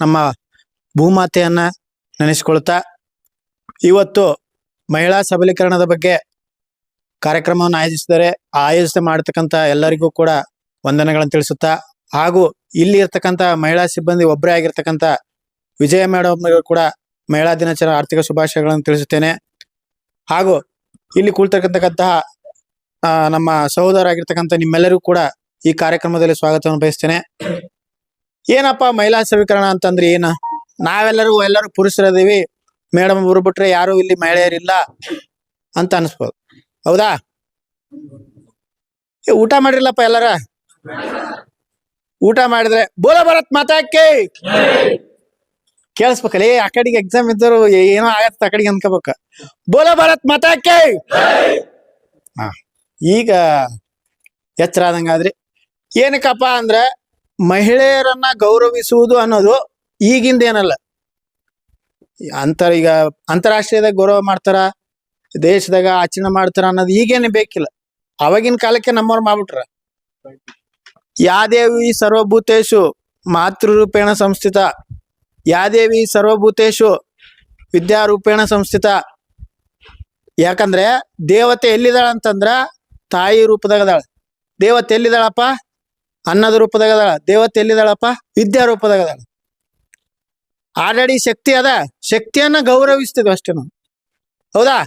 ನಮ್ಮ ಭೂಮಾತೆಯನ್ನ ನೆನೆಸ್ಕೊಳ್ತಾ ಇವತ್ತು ಮಹಿಳಾ ಸಬಲೀಕರಣದ ಬಗ್ಗೆ ಕಾರ್ಯಕ್ರಮವನ್ನು ಆಯೋಜಿಸಿದರೆ, ಆಯೋಜನೆ ಮಾಡತಕ್ಕಂಥ ಎಲ್ಲರಿಗೂ ಕೂಡ ವಂದನೆಗಳನ್ನು ತಿಳಿಸುತ್ತಾ ಹಾಗೂ ಇಲ್ಲಿ ಇರ್ತಕ್ಕಂಥ ಮಹಿಳಾ ಸಿಬ್ಬಂದಿ ಒಬ್ಬರೇ ಆಗಿರ್ತಕ್ಕಂಥ ವಿಜಯ ಮೇಡಮ್ ಕೂಡ ಮಹಿಳಾ ದಿನಾಚರಣೆ ಆರ್ಥಿಕ ಶುಭಾಶಯಗಳನ್ನು ತಿಳಿಸುತ್ತೇನೆ. ಹಾಗೂ ಇಲ್ಲಿ ಕುಳಿತಕ್ಕಂತಕ್ಕಂತಹ ನಮ್ಮ ಸಹೋದರ ಆಗಿರ್ತಕ್ಕಂಥ ನಿಮ್ಮೆಲ್ಲರಿಗೂ ಕೂಡ ಈ ಕಾರ್ಯಕ್ರಮದಲ್ಲಿ ಸ್ವಾಗತವನ್ನು ಬಯಸ್ತೇನೆ. ಏನಪ್ಪ ಮಹಿಳಾ ಸಬಲೀಕರಣ ಅಂತಂದ್ರೆ ಏನ? ನಾವೆಲ್ಲರೂ ಎಲ್ಲರೂ ಪುರುಷರದೀವಿ ಮೇಡಮ್ ಒಬ್ರು ಬಿಟ್ರೆ ಯಾರು ಇಲ್ಲಿ ಮಹಿಳೆಯರಿಲ್ಲ ಅಂತ ಅನಿಸ್ಬೋದು. ಹೌದಾ? ಏ, ಊಟ ಮಾಡಿರ್ಲಪ್ಪ ಎಲ್ಲರ? ಊಟ ಮಾಡಿದ್ರೆ ಬೋಲ ಭರತ್ ಮಾತಾಕೆ ಕೇಳಿಸ್ಬೇಕಲ್ಲ ಏ ಆ ಎಕ್ಸಾಮ್ ಇದ್ದರು ಏನೋ ಆಗತ್ತ ಆ ಕಡೆಗೆ ಅನ್ಕೋಬೇಕ. ಬೋಲ ಭಾರತ್ ಮಾತಾಕೆ ಹಾ ಈಗ ಎಚ್ಚರ ಆದಂಗಾದ್ರಿ ಏನಕ್ಕಪ್ಪ ಅಂದ್ರೆ ಮಹಿಳೆಯರನ್ನ ಗೌರವಿಸುವುದು ಅನ್ನೋದು ಈಗಿಂದ ಏನಲ್ಲ. ಅಂತರ ಈಗ ಅಂತಾರಾಷ್ಟ್ರೀಯದಾಗ ಗೌರವ ಮಾಡ್ತಾರ, ದೇಶದಾಗ ಆಚರಣೆ ಮಾಡ್ತಾರ ಅನ್ನೋದು ಈಗೇನು ಬೇಕಿಲ್ಲ. ಅವಾಗಿನ ಕಾಲಕ್ಕೆ ನಮ್ಮವ್ರು ಮಾಡ್ಬಿಟ್ರ. ಯಾದೇವಿ ಸರ್ವಭೂತೇಶು ಮಾತೃರೂಪೇಣ ಸಂಸ್ಥಿತ ಯಾದೇವಿ ಸರ್ವಭೂತೇಶು ವಿದ್ಯಾರೂಪೇಣ ಸಂಸ್ಥಿತ. ಯಾಕಂದ್ರೆ ದೇವತೆ ಎಲ್ಲಿದಾಳ ಅಂತಂದ್ರ ತಾಯಿ ರೂಪದಾಗ ಅದಾಳ. ದೇವತೆ ಎಲ್ಲಿದಾಳಪ್ಪ ಅನ್ನದ ರೂಪದಾಗ ಅದಾಳ ದೇವತೆ ಎಲ್ಲಿದಾಳಪ್ಪ ವಿದ್ಯಾ ರೂಪದಾಗ ಅದಾಳ ಆಲ್ರೆಡಿ ಶಕ್ತಿ ಅದ, ಶಕ್ತಿಯನ್ನ ಗೌರವಿಸ್ತೇವೆ ಅಷ್ಟೇ ನಾವು. ಹೌದಾ?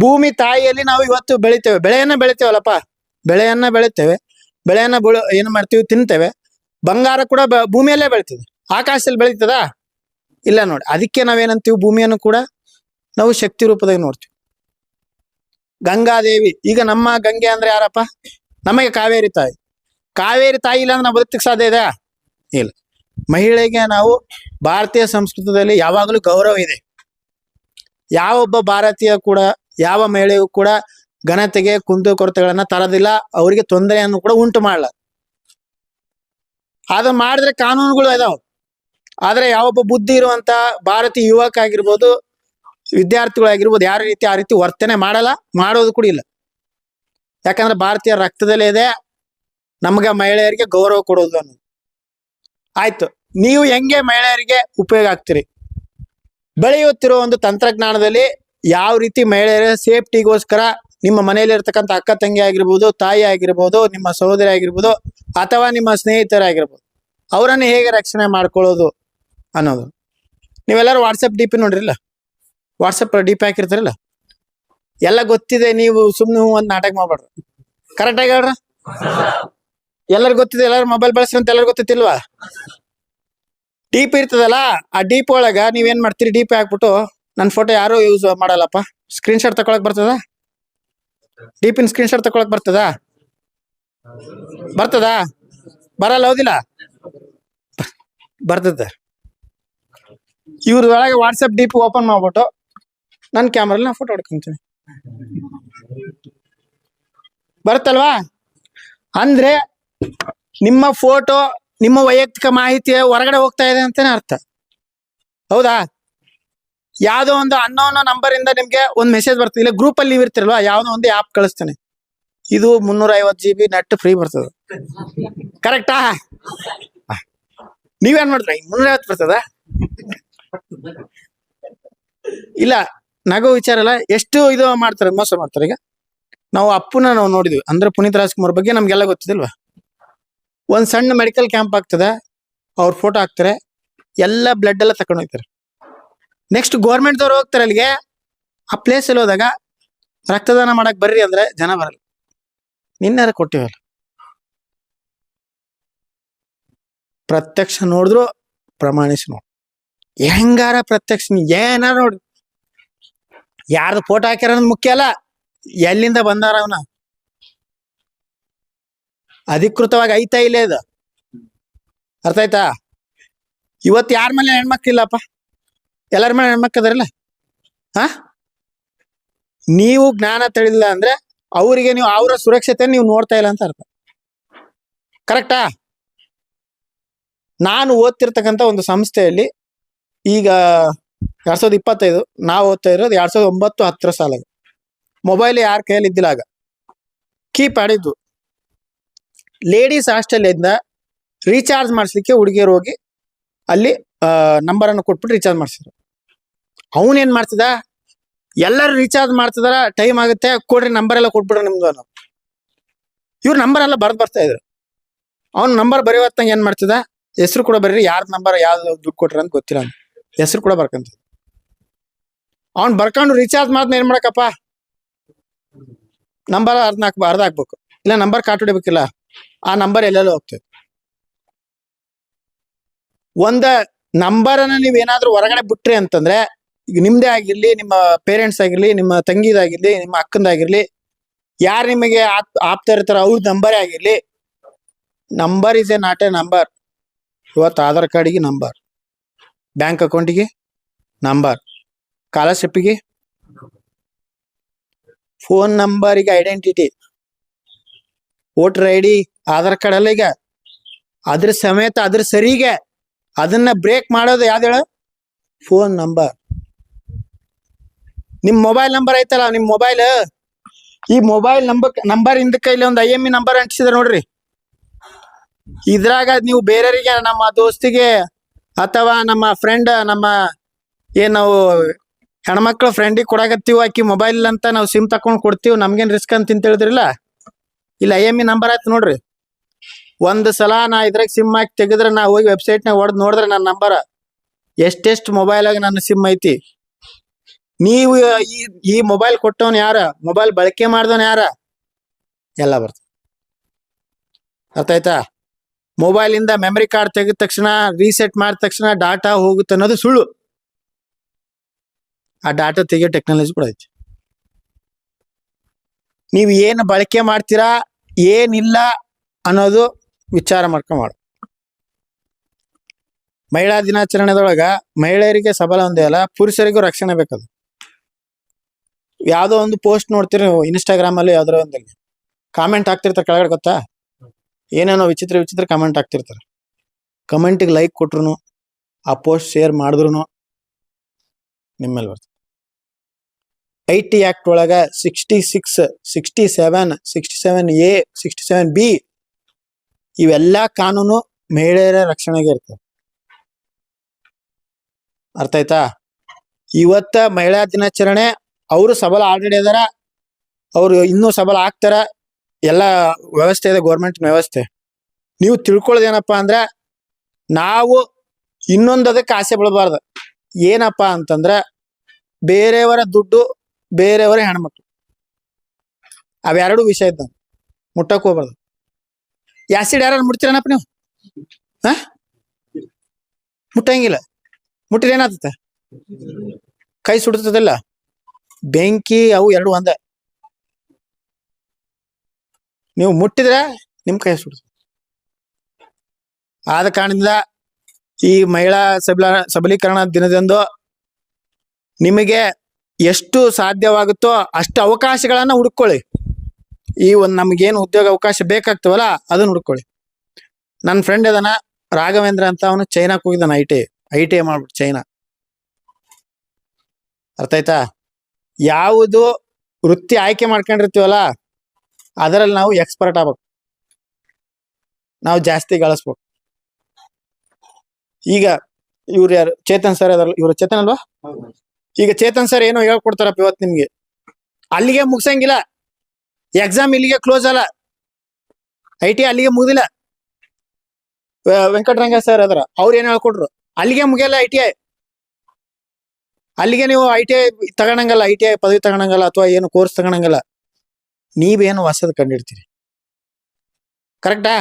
ಭೂಮಿ ತಾಯಿಯಲ್ಲಿ ನಾವು ಇವತ್ತು ಬೆಳಿತೇವೆ. ಬೆಳೆಯನ್ನ ಬೆಳಿತೇವಲ್ಲಪ್ಪ? ಬೆಳೆಯನ್ನ ಬೆಳಿತೇವೆ. ಬೆಳೆಯನ್ನ ಬೆಳ, ಏನ್ ಮಾಡ್ತೀವಿ? ತಿಂತೇವೆ. ಬಂಗಾರ ಕೂಡ ಭೂಮಿಯಲ್ಲೇ ಬೆಳಿತದೆ. ಆಕಾಶದಲ್ಲಿ ಬೆಳೀತದ? ಇಲ್ಲ ನೋಡಿ. ಅದಕ್ಕೆ ನಾವೇನಂತೀವಿ ಭೂಮಿಯನ್ನು ಕೂಡ? ನಾವು ಶಕ್ತಿ ರೂಪದಾಗ ನೋಡ್ತೀವಿ. ಗಂಗಾದೇವಿ. ಈಗ ನಮ್ಮ ಗಂಗೆ ಅಂದ್ರೆ ಯಾರಪ್ಪ? ನಮಗೆ ಕಾವೇರಿ ತಾಯಿ. ಕಾವೇರಿ ತಾಯಿ ಇಲ್ಲ ಅಂದ್ರೆ ನಾವು ಬದುಕಕ್ಕೆ ಸಾಧ್ಯ ಇದೆ? ಇಲ್ಲ. ಮಹಿಳೆಗೆ ನಾವು ಭಾರತೀಯ ಸಂಸ್ಕೃತದಲ್ಲಿ ಯಾವಾಗಲೂ ಗೌರವ ಇದೆ. ಯಾವೊಬ್ಬ ಭಾರತೀಯ ಕೂಡ, ಯಾವ ಮಹಿಳೆಯೂ ಕೂಡ ಘನತೆಗೆ ಕುಂದು ಕೊರತೆಗಳನ್ನ ತರೋದಿಲ್ಲ, ಅವರಿಗೆ ತೊಂದರೆಯನ್ನು ಕೂಡ ಉಂಟು ಮಾಡಲ್ಲ ಅದು ಮಾಡಿದ್ರೆ ಕಾನೂನುಗಳು ಇದಾವೆ. ಆದ್ರೆ ಯಾವೊಬ್ಬ ಬುದ್ಧಿ ಇರುವಂತ ಭಾರತೀಯ ಯುವಕ ಆಗಿರ್ಬೋದು ವಿದ್ಯಾರ್ಥಿಗಳಾಗಿರ್ಬೋದು ಯಾವ ರೀತಿ ಆ ರೀತಿ ವರ್ತನೆ ಮಾಡಲ್ಲ, ಮಾಡೋದು ಕೂಡ ಇಲ್ಲ. ಯಾಕಂದ್ರೆ ಭಾರತೀಯ ರಕ್ತದಲ್ಲೇ ಇದೆ ನಮ್ಗೆ ಮಹಿಳೆಯರಿಗೆ ಗೌರವ ಕೊಡೋದು ಅನ್ನೋದು. ಆಯ್ತು. ನೀವು ಹೆಂಗೆ ಮಹಿಳೆಯರಿಗೆ ಉಪಯೋಗ ಆಗ್ತೀರಿ? ಬೆಳೆಯುತ್ತಿರುವ ಒಂದು ತಂತ್ರಜ್ಞಾನದಲ್ಲಿ ಯಾವ ರೀತಿ ಮಹಿಳೆಯರ ಸೇಫ್ಟಿಗೋಸ್ಕರ ನಿಮ್ಮ ಮನೆಯಲ್ಲಿ ಇರ್ತಕ್ಕಂಥ ಅಕ್ಕ ತಂಗಿ ಆಗಿರ್ಬೋದು, ತಾಯಿ ಆಗಿರ್ಬೋದು, ನಿಮ್ಮ ಸಹೋದರಿ ಆಗಿರ್ಬೋದು, ಅಥವಾ ನಿಮ್ಮ ಸ್ನೇಹಿತರಾಗಿರ್ಬೋದು, ಅವರನ್ನು ಹೇಗೆ ರಕ್ಷಣೆ ಮಾಡ್ಕೊಳ್ಳೋದು ಅನ್ನೋದು. ನೀವೆಲ್ಲರೂ ವಾಟ್ಸಪ್ ಡಿ ಪಿ ನೋಡ್ರಿಲ್ಲ? ವಾಟ್ಸಪ್ ಡಿ ಪಿ ಹಾಕಿರ್ತಾರಲ್ಲ? ಎಲ್ಲ ಗೊತ್ತಿದೆ, ನೀವು ಸುಮ್ಮನೆ ಒಂದು ನಾಟಕ ಮಾಡ್ಬಾರ್ದು. ಕರೆಕ್ಟಾಗಿ ಹೇಳ್ರ. ಎಲ್ಲರಿಗೂ ಗೊತ್ತಿದೆ, ಎಲ್ಲರೂ ಮೊಬೈಲ್ ಬಳಸ್ರಿ ಅಂತ ಎಲ್ಲರಿಗೂ ಗೊತ್ತಿಲ್ವಾ ಡೀಪ್ ಇರ್ತದಲ್ಲ, ಆ ಡೀಪ್ ಒಳಗ ನೀವೇನ್ ಮಾಡ್ತೀರಿ? ಡೀಪ್ ಹಾಕ್ಬಿಟ್ಟು ನನ್ನ ಫೋಟೋ ಯಾರು ಯೂಸ್ ಮಾಡಲ್ಲಪ್ಪ? ಸ್ಕ್ರೀನ್ ಶಾಟ್ ತಕೊಳಕ್ ಬರ್ತದ? ಡೀಪಿನ ಪಿನ್ ಸ್ಕ್ರೀನ್ ಶಾಟ್ ತಕೊಳಕ್ ಬರ್ತದ? ಬರ್ತದ? ಬರಲ್ಲ, ಹೌದಿಲ್ಲ? ಬರ್ತದೆ. ಒಳಗೆ ವಾಟ್ಸಪ್ ಡೀಪ್ ಓಪನ್ ಮಾಡ್ಬಿಟ್ಟು ನನ್ನ ಕ್ಯಾಮ್ರಲ್ಲಿ ನಾ ಫೋಟೋ ಹೊಡ್ಕೊಂತೀನಿ. ಬರುತ್ತಲ್ವಾ? ಅಂದ್ರೆ ನಿಮ್ಮ ಫೋಟೋ, ನಿಮ್ಮ ವೈಯಕ್ತಿಕ ಮಾಹಿತಿ ಹೊರಗಡೆ ಹೋಗ್ತಾ ಇದೆ ಅಂತಾನೆ ಅರ್ಥ. ಹೌದಾ? ಯಾವ್ದೋ ಒಂದು ಅನ್ನೋನ ನಂಬರ್ ಇಂದ ನಿಮ್ಗೆ ಒಂದ್ ಮೆಸೇಜ್ ಬರ್ತದೆ. ಇಲ್ಲ ಗ್ರೂಪ್ ಅಲ್ಲಿ ನೀವು ಇರ್ತಿರಲ್ವಾ, ಯಾವ್ದೋ ಒಂದು ಆಪ್ ಕಳಿಸ್ತಾನೆ. ಇದು ಮುನ್ನೂರ ಐವತ್ ಜಿ ಬಿ ನೆಟ್ ಫ್ರೀ ಬರ್ತದ ಕರೆಕ್ಟಾ ನೀವೇನ್ ಮಾಡಿದ್ರಿ ಮುನ್ನೂರ ಐವತ್ತು ಬರ್ತದ? ಇಲ್ಲ, ನಗು ವಿಚಾರ ಅಲ್ಲ, ಎಷ್ಟು ಇದು ಮಾಡ್ತಾರೆ, ಮೋಸ ಮಾಡ್ತಾರೆ ಈಗ? ನಾವು ಅಪ್ಪನ ನಾವು ನೋಡಿದ್ವಿ. ಅಂದ್ರೆ ಪುನೀತ್ ರಾಜ್ಕುಮಾರ್ ಬಗ್ಗೆ ನಮ್ಗೆಲ್ಲ ಗೊತ್ತಿದಿಲ್ವಾ ಒಂದ್ ಸಣ್ಣ ಮೆಡಿಕಲ್ ಕ್ಯಾಂಪ್ ಆಗ್ತದೆ. ಅವ್ರ ಫೋಟೋ ಹಾಕ್ತಾರೆ. ಎಲ್ಲ ಬ್ಲಡ್ ಎಲ್ಲ ತಗೊಂಡು ಹೋಗ್ತಾರೆ. ನೆಕ್ಸ್ಟ್ ಗೌರ್ಮೆಂಟ್ ದವ್ರು ಹೋಗ್ತಾರೆ ಅಲ್ಲಿಗೆ. ಆ ಪ್ಲೇಸ್ ಅಲ್ಲಿ ಹೋದಾಗ ರಕ್ತದಾನ ಮಾಡಕ್ ಬರ್ರಿ ಅಂದ್ರೆ ಜನ ಬರಲ್ಲ. ನಿನ್ನೆರ ಕೊಟ್ಟಿವಲ್ಲ. ಪ್ರತ್ಯಕ್ಷ ನೋಡಿದ್ರು ಪ್ರಮಾಣಿಸಿ ನೋಡಿ. ಹೆಂಗಾರ ಪ್ರತ್ಯಕ್ಷ ಏನಾರ ನೋಡ್ರಿ ಯಾರ್ದು ಫೋಟೋ ಹಾಕ್ಯಾರ ಮುಖ್ಯ ಅಲ್ಲ. ಎಲ್ಲಿಂದ ಬಂದಾರ ಅವನ? ಅಧಿಕೃತವಾಗಿ ಐತಾ ಇಲ್ಲೇ ಇದು ಅರ್ಥ ಆಯ್ತಾ? ಇವತ್ತು ಯಾರ ಮೇಲೆ ಹೆಣ್ಮಕ್ಳಿಲ್ಲಪ್ಪ? ಎಲ್ಲರ ಮೇಲೆ ಹೆಣ್ಮಕ್ಕದಾರಲ್ಲ ಹಾ? ನೀವು ಜ್ಞಾನ ತಿಳಿಲ್ಲ ಅಂದ್ರೆ ಅವರಿಗೆ ನೀವು ಅವರ ಸುರಕ್ಷತೆ ನೀವು ನೋಡ್ತಾ ಇಲ್ಲ ಅಂತ ಅರ್ಥ. ಕರೆಕ್ಟಾ? ನಾನು ಓದ್ತಿರ್ತಕ್ಕಂಥ ಒಂದು ಸಂಸ್ಥೆಯಲ್ಲಿ ಈಗ ಎರಡ್ ಸಾವಿರದ ಇಪ್ಪತ್ತೈದು, ನಾವು ಓದ್ತಾ ಇರೋದು ಎರಡ್ ಸಾವಿರದ ಒಂಬತ್ತು ಹತ್ತರ ಸಾಲಾಗ ಮೊಬೈಲ್ ಯಾರ ಕೈಯಲ್ಲಿ ಇದ್ದಿಲ್ಲ ಆಗ? ಕೀಪ್ಯಾಡ್ ಇದ್ದು. ಲೇಡೀಸ್ ಹಾಸ್ಟೆಲ್ ಇಂದ ರೀಚಾರ್ಜ್ ಮಾಡಿಸ್ಲಿಕ್ಕೆ ಹುಡುಗಿಯರು ಹೋಗಿ ಅಲ್ಲಿ ನಂಬರ್ ಅನ್ನು ಕೊಟ್ಬಿಟ್ಟು ರೀಚಾರ್ಜ್ ಮಾಡಿಸಿದ್ರು. ಅವನ್ ಏನ್ ಮಾಡ್ತಿದ ಎಲ್ಲರೂ ರೀಚಾರ್ಜ್ ಮಾಡ್ತಿದಾರ ಟೈಮ್ ಆಗುತ್ತೆ, ಕೊಡ್ರಿ ನಂಬರ್ ಎಲ್ಲ ಕೊಟ್ಬಿಡ್ರಿ ನಿಮ್ದು ಅನ್ನೋ ಇವ್ರ ನಂಬರ್ ಎಲ್ಲ ಬರ್ದ್ ಬರ್ತಾ ಇದ್ರು. ಅವ್ನ ನಂಬರ್ ಬರೆಯುವತ್ತಂಗೆ ಏನ್ ಮಾಡ್ತಿದ ಹೆಸರು ಕೂಡ ಬರೀರಿ, ಯಾರ ನಂಬರ್ ಯಾವ್ದು ದುಡ್ಡು ಕೊಟ್ರಿ ಅಂತ ಗೊತ್ತಿಲ್ಲ ಹೆಸರು ಕೂಡ ಬರ್ಕಂತ ಅವ್ನು ಬರ್ಕೊಂಡು ರೀಚಾರ್ಜ್ ಮಾಡಿದ್ನ ಏನ್ ಮಾಡಕಪ್ಪ? ನಂಬರ್ ಅರ್ಧ ಹಾಕ್ಬ ಅರ್ಧ ಹಾಕ್ಬೇಕು. ಇಲ್ಲ ನಂಬರ್ ಕಾಟ್ ಹೊಡಿಬೇಕಿಲ್ಲ. ಆ ನಂಬರ್ ಎಲ್ಲೆಲ್ಲೋ ಹೋಗ್ತದೆ? ಒಂದ ನಂಬರ್ ಅನ್ನ ನೀವ್ ಏನಾದ್ರೂ ಹೊರಗಡೆ ಬಿಟ್ರಿ ಅಂತಂದ್ರೆ, ಈಗ ನಿಮ್ದೇ ಆಗಿರ್ಲಿ, ನಿಮ್ಮ ಪೇರೆಂಟ್ಸ್ ಆಗಿರ್ಲಿ, ನಿಮ್ಮ ತಂಗಿದಾಗಿರ್ಲಿ, ನಿಮ್ಮ ಅಕ್ಕಂದಾಗಿರ್ಲಿ, ಯಾರು ನಿಮಗೆ ಆಪ್, ಆಪ್ತಾ ಇರ್ತಾರ ಅವ್ರ ನಂಬರೇ ಆಗಿರ್ಲಿ number is a not a number ಇವತ್ತು ಆಧಾರ್ ಕಾರ್ಡಿಗೆ ನಂಬರ್ ಬ್ಯಾಂಕ್ ಅಕೌಂಟಿಗೆ ನಂಬರ್ ಸ್ಕಾಲರ್ಶಿಪ್ಗೆ ಫೋನ್ ನಂಬರಿಗೆ identity voter I D, Aadhaar card ಅಲ್ಲ ಈಗ. ಅದ್ರ ಸಮೇತ ಅದ್ರ ಸರಿಗೆ ಅದನ್ನ ಬ್ರೇಕ್ ಮಾಡೋದು ಯಾವ್ದು ಹೇಳ? ಫೋನ್ ನಂಬರ್ ನಿಮ್ ಮೊಬೈಲ್ ನಂಬರ್ ಐತಲ್ಲ, ನಿಮ್ ಮೊಬೈಲ್ ಈ ಮೊಬೈಲ್ ನಂಬರ್ ನಂಬರ್ ಹಿಂದ ಕೈಲಿ ಒಂದು ಐ ಎಂ ಇ ನಂಬರ್ ಅಂಟಿಸಿದ್ರೆ ನೋಡ್ರಿ. ಇದ್ರಾಗ ನೀವು ಬೇರೆಯವರಿಗೆ, ನಮ್ಮ ದೋಸ್ತಿಗೆ ಅಥವಾ ನಮ್ಮ ಫ್ರೆಂಡ್ ನಮ್ಮ ಏನ್ ನಾವು ಹೆಣ್ಮಕ್ಳು ಫ್ರೆಂಡಿಗೆ ಕೊಡಾಕತ್ತೀವಿ ಆಕಿ ಮೊಬೈಲ್ ಅಂತ ನಾವು ಸಿಮ್ ತಕೊಂಡ್ ಕೊಡ್ತೀವಿ, ನಮ್ಗೇನ್ ರಿಸ್ಕ್ ಅಂತ ತಿಂತ ಹೇಳಿದ್ರಿಲ್ಲ ಇಲ್ಲ ಐ ಎಂ ಇ ನಂಬರ್ ಆಯ್ತು ನೋಡ್ರಿ. ಒಂದು ಸಲ ನಾ ಇದ್ರಾಗ ಸಿಮ್ ಹಾಕಿ ತೆಗೆದ್ರೆ ನಾ ಹೋಗಿ ವೆಬ್ಸೈಟ್ ನಾಗ ಹೊಡೆದ್ ನೋಡಿದ್ರೆ ನನ್ನ ನಂಬರ್ ಎಷ್ಟೆಷ್ಟು ಮೊಬೈಲ್ ಆಗ ನನ್ನ ಸಿಮ್ ಐತಿ. ನೀವು ಈ ಮೊಬೈಲ್ ಕೊಟ್ಟವನು ಯಾರ? ಮೊಬೈಲ್ ಬಳಕೆ ಮಾಡಿದವನು ಯಾರ? ಎಲ್ಲ ಬರ್ತದೆ ಅರ್ಥ ಆಯ್ತಾ? ಮೊಬೈಲ್ ಇಂದ ಮೆಮರಿ ಕಾರ್ಡ್ ತೆಗೆದ ತಕ್ಷಣ ರೀಸೆಟ್ ಮಾಡಿದ ತಕ್ಷಣ ಡಾಟಾ ಹೋಗುತ್ತೆ ಅನ್ನೋದು ಸುಳ್ಳು. ಆ ಡಾಟಾ ತೆಗೆಯೋ ಟೆಕ್ನಾಲಜಿ ಕೂಡ ಐತಿ. ನೀವು ಏನು ಬಳಕೆ ಮಾಡ್ತೀರಾ, ಏನಿಲ್ಲ ಅನ್ನೋದು ವಿಚಾರ ಮಾಡ್ಕೊಂಡು ಮಾಡು. ಮಹಿಳಾ ದಿನಾಚರಣೆದೊಳಗ ಮಹಿಳೆಯರಿಗೆ ಸಬಲ ಒಂದೇ ಅಲ್ಲ, ಪುರುಷರಿಗೂ ರಕ್ಷಣೆ ಬೇಕದು. ಯಾವುದೋ ಒಂದು ಪೋಸ್ಟ್ ನೋಡ್ತೀರಿ ನೀವು ಇನ್ಸ್ಟಾಗ್ರಾಮ್ ಅಲ್ಲಿ ಯಾವ್ದಾರ ಒಂದಲ್ಲಿ. ಕಾಮೆಂಟ್ ಹಾಕ್ತಿರ್ತಾರೆ ಕೆಳಗಡೆ ಗೊತ್ತಾ? ಏನೇನೋ ವಿಚಿತ್ರ ವಿಚಿತ್ರ ಕಮೆಂಟ್ ಹಾಕ್ತಿರ್ತಾರೆ. ಕಮೆಂಟಿಗೆ ಲೈಕ್ ಕೊಟ್ರು ಆ ಪೋಸ್ಟ್ ಶೇರ್ ಮಾಡಿದ್ರು ನಿಮ್ಮಲ್ಲಿ ಬರ್ತದೆ. ಐ ಟಿ ಆಕ್ಟ್ ಒಳಗ sixty six sixty seven sixty seven A sixty seven B ಇವೆಲ್ಲ ಕಾನೂನು ಮಹಿಳೆಯರ ರಕ್ಷಣೆಗೆ ಇರ್ತವೆ. ಅರ್ಥ ಆಯ್ತಾ? ಇವತ್ತ ಮಹಿಳಾ ದಿನಾಚರಣೆ, ಅವರು ಸಬಲ ಆಲ್ರೆಡಿ ಅದಾರ, ಅವರು ಇನ್ನೂ ಸಬಲ ಆಗ್ತಾರ, ಎಲ್ಲ ವ್ಯವಸ್ಥೆ ಇದೆ ಗೌರ್ಮೆಂಟ್ ವ್ಯವಸ್ಥೆ. ನೀವು ತಿಳ್ಕೊಳ್ಳೋದೇನಪ್ಪಾ ಅಂದ್ರೆ, ನಾವು ಇನ್ನೊಂದು ಅದಕ್ಕೆ ಆಸೆ ಬಿಡಬಾರ್ದು ಏನಪ್ಪಾ ಅಂತಂದ್ರೆ, ಬೇರೆಯವರ ದುಡ್ಡು ಬೇರೆಯವರ ಹೆಣ್ಮಕ್ಳು. ಅವೆರಡು ವಿಷಯ ಇದ್ದ ಮುಟ್ಟಕ್ ಹೋಗ್ಬಾರ್ದು. ಯಾಸಿಡ್ ಯಾರು ಮುಟ್ತೀರನಪ್ಪ ನೀವು? ಹಾ? ಮುಟ್ಟಂಗಿಲ್ಲ. ಮುಟ್ಟಿದ್ರೆ ಏನಾಗ್ತದೆ? ಕೈ ಸುಡ್ತದಲ್ಲ? ಬೆಂಕಿ ಅವು ಎರಡು ಒಂದ. ನೀವು ಮುಟ್ಟಿದ್ರೆ ನಿಮ್ ಕೈ ಸುಡ್ತದೆ. ಆದ ಕಾರಣದಿಂದ ಈ ಮಹಿಳಾ ಸಬಲ ಸಬಲೀಕರಣ ದಿನದಂದು ನಿಮಗೆ ಎಷ್ಟು ಸಾಧ್ಯವಾಗುತ್ತೋ ಅಷ್ಟು ಅವಕಾಶಗಳನ್ನ ಹುಡ್ಕೊಳ್ಳಿ ಈ ಒಂದು ನಮಗೇನು ಉದ್ಯೋಗ ಅವಕಾಶ ಬೇಕಾಗ್ತವಲ್ಲ, ಅದನ್ನ ಹುಡ್ಕೊಳ್ಳಿ ನನ್ನ ಫ್ರೆಂಡ್ ಇದಾನ, ರಾಘವೇಂದ್ರ ಅಂತ ಅವನು ಚೈನಾಕ್ ಹೋಗಿದ್ದಾನ I T I T I ಮಾಡ್ಬಿಟ್ಟು ಚೈನಾ. ಅರ್ಥ ಆಯ್ತಾ? ಯಾವುದು ವೃತ್ತಿ ಆಯ್ಕೆ ಮಾಡ್ಕೊಂಡಿರ್ತೀವಲ್ಲ, ಅದರಲ್ಲಿ ನಾವು ಎಕ್ಸ್ಪರ್ಟ್ ಆಗ್ಬೇಕು. ನಾವು ಜಾಸ್ತಿ ಗಳಿಸ್ಬೇಕು. ಈಗ ಇವ್ರು ಯಾರು? ಚೇತನ್ ಸರ್ ಅದ್ರಲ್ಲಿ ಇವ್ರ ಚೇತನ್ ಅಲ್ವಾ? ಈಗ ಚೇತನ್ ಸರ್ ಏನೋ ಹೇಳ್ಕೊಡ್ತಾರಪ್ಪ ಇವತ್ತು ನಿಮ್ಗೆ. ಅಲ್ಲಿಗೆ ಮುಗ್ಸಂಗಿಲ್ಲ. ಎಕ್ಸಾಮ್ ಇಲ್ಲಿಗೆ ಕ್ಲೋಸ್ ಅಲ್ಲ. ಐ ಟಿ ಅಲ್ಲಿಗೆ ಮುಗಿದಿಲ್ಲ. ವೆಂಕಟರಂಗ ಸರ್ ಅದರ ಅವ್ರು ಏನ್ ಹೇಳ್ಕೊಟ್ರು? ಅಲ್ಲಿಗೆ ಮುಗಿಯಲ್ಲ ಐ ಟಿ ಐ. ಅಲ್ಲಿಗೆ ನೀವು ಐ ಟಿ ಐ ತಗೊಳಂಗಲ್ಲ ಐ ಟಿ ಐ ಪದವಿ ತಗೊಳಂಗಲ್ಲ ಅಥವಾ ಏನು ಕೋರ್ಸ್ ತಗೊಳಂಗಲ್ಲ ನೀವೇನು ಹೊಸದ್ ಕಂಡಿಡ್ತೀರಿ? ಕರೆಕ್ಟಾ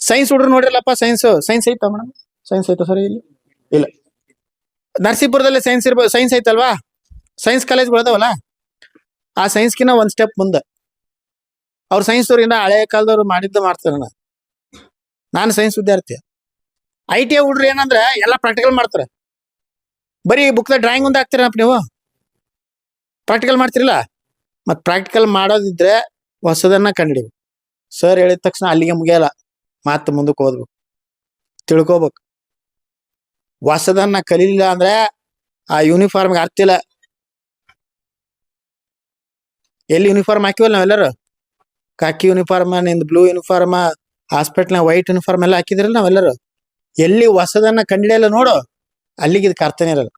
ಸೈನ್ಸ್ ಹುಡ್ರು ನೋಡಿರಲ್ಲಪ್ಪ ಸೈನ್ಸ್ ಸೈನ್ಸ್ ಐತಾ ಮೇಡಮ್ ಸೈನ್ಸ್ ಐತಾ ಸರಿ ಇಲ್ಲಿ? ಇಲ್ಲ. ನರಸೀಪುರದಲ್ಲಿ ಸೈನ್ಸ್ ಇರ್ಬೋದು ಸೈನ್ಸ್ ಐತಲ್ವಾ? ಸೈನ್ಸ್ ಕಾಲೇಜ್ಗಳು ಅದಾವಲ್ಲ ಆ ಸೈನ್ಸ್ಕಿನ್ನ ಒಂದು ಸ್ಟೆಪ್ ಮುಂದೆ. ಅವ್ರು ಸೈನ್ಸ್ ಅವ್ರಿಂದ ಹಳೆ ಕಾಲದವ್ರು ಮಾಡಿದ್ದು ಮಾಡ್ತಾರೆ ನಾನು ಸೈನ್ಸ್ ವಿದ್ಯಾರ್ಥಿ. ಐ ಟಿ ಐ ಹುಡ್ರಿ ಏನಂದ್ರೆ ಎಲ್ಲ ಪ್ರಾಕ್ಟಿಕಲ್ ಮಾಡ್ತಾರೆ. ಬರೀ ಬುಕ್ದ ಡ್ರಾಯಿಂಗ್ ಒಂದು ಹಾಕ್ತೀರಪ್ಪ ನೀವು? ಪ್ರಾಕ್ಟಿಕಲ್ ಮಾಡ್ತಿರಲ್ಲ? ಮತ್ತು ಪ್ರಾಕ್ಟಿಕಲ್ ಮಾಡೋದಿದ್ರೆ ಹೊಸದನ್ನ ಕಂಡಿಡಿಬೇಕು ಸರ್ ಹೇಳಿದ ತಕ್ಷಣ ಅಲ್ಲಿಗೆ ಮುಗಿಯಲ್ಲ. ಮಾತು ಮುಂದಕ್ಕೆ ಓದ್ಬೇಕು ತಿಳ್ಕೊಬೇಕು. ಹೊಸದನ್ನ ಕಲೀಲಿಲ್ಲ ಅಂದ್ರೆ ಆ ಯೂನಿಫಾರ್ಮ್ಗೆ ಅರ್ಥ ಇಲ್ಲ ಎಲ್ಲಿ ಯೂನಿಫಾರ್ಮ್ ಹಾಕಿವಲ್ಲ ನಾವೆಲ್ಲರೂ? ಕಾಕಿ ಯೂನಿಫಾರ್ಮ್ನಿಂದ ಬ್ಲೂ ಯೂನಿಫಾರ್ಮ್ ಹಾಸ್ಪಿಟ್ಲ್ನ ವೈಟ್ ಯೂನಿಫಾರ್ಮ್ ಎಲ್ಲ ಹಾಕಿದ್ರಲ್ಲ ನಾವೆಲ್ಲರೂ? ಎಲ್ಲಿ ಹೊಸದನ್ನ ಕಂಡಿಡಿಯಲ್ಲ ನೋಡು. ಅಲ್ಲಿಗೆ ಇದಕ್ಕೆ ಅರ್ಥನೇ ಇರಲ್ಲ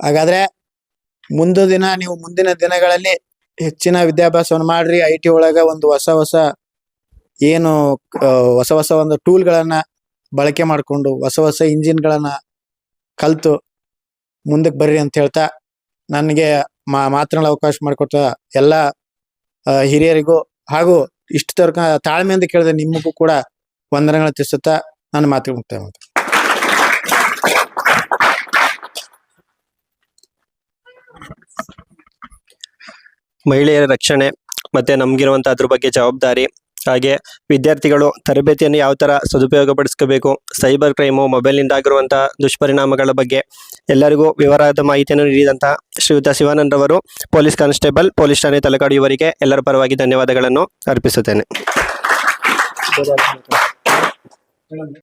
ಹಾಗಾದ್ರೆ ಮುಂದಿನ ದಿನ ನೀವು ಮುಂದಿನ ದಿನಗಳಲ್ಲಿ ಹೆಚ್ಚಿನ ವಿದ್ಯಾಭ್ಯಾಸವನ್ನು ಮಾಡ್ರಿ. ಐ ಟಿ ಒಳಗ ಒಂದು ಹೊಸ ಹೊಸ ಏನು ಹೊಸ ಹೊಸ ಒಂದು ಟೂಲ್ಗಳನ್ನ ಬಳಕೆ ಮಾಡಿಕೊಂಡು ಹೊಸ ಹೊಸ ಇಂಜಿನ್ಗಳನ್ನ ಕಲ್ತು ಮುಂದಕ್ಕೆ ಬರ್ರಿ ಅಂತ ಹೇಳ್ತಾ ನನಗೆ ಮಾ ಮಾತನಾಡಲು ಅವಕಾಶ ಮಾಡಿಕೊಟ್ಟ ಎಲ್ಲ ಹಿರಿಯರಿಗೂ ಹಾಗೂ ಇಷ್ಟು ತರ್ಕ ತಾಳ್ಮೆಯಿಂದ ಕೇಳಿದ ನಿಮಗೂ ಕೂಡ ವಂದನೆಗಳು ತಿಳಿಸುತ್ತಾ ನಾನು ಮಾತು ಮುಕ್ತಾಯ. ಮಹಿಳೆಯರ ರಕ್ಷಣೆ ಮತ್ತೆ ನಮ್ಗಿರುವಂತ ಅದ್ರ ಬಗ್ಗೆ ಜವಾಬ್ದಾರಿ ಹಾಗೆ ವಿದ್ಯಾರ್ಥಿಗಳು ತರಬೇತಿಯನ್ನು ಯಾವ ಥರ ಸದುಪಯೋಗ ಪಡಿಸ್ಕೋಬೇಕು ಸೈಬರ್ ಕ್ರೈಮು ಮೊಬೈಲ್ನಿಂದ ಆಗಿರುವಂತಹ ದುಷ್ಪರಿಣಾಮಗಳ ಬಗ್ಗೆ ಎಲ್ಲರಿಗೂ ವಿವರವಾದ ಮಾಹಿತಿಯನ್ನು ನೀಡಿದಂತಹ ಶ್ರೀಯುತ ಶಿವಾನಂದ್ ರವರು, ಪೊಲೀಸ್ ಕಾನ್ಸ್ಟೇಬಲ್, ಪೊಲೀಸ್ ಠಾಣೆ ತಲಕಾಡು ಇವರಿಗೆ ಎಲ್ಲರ ಪರವಾಗಿ ಧನ್ಯವಾದಗಳನ್ನು ಅರ್ಪಿಸುತ್ತೇನೆ.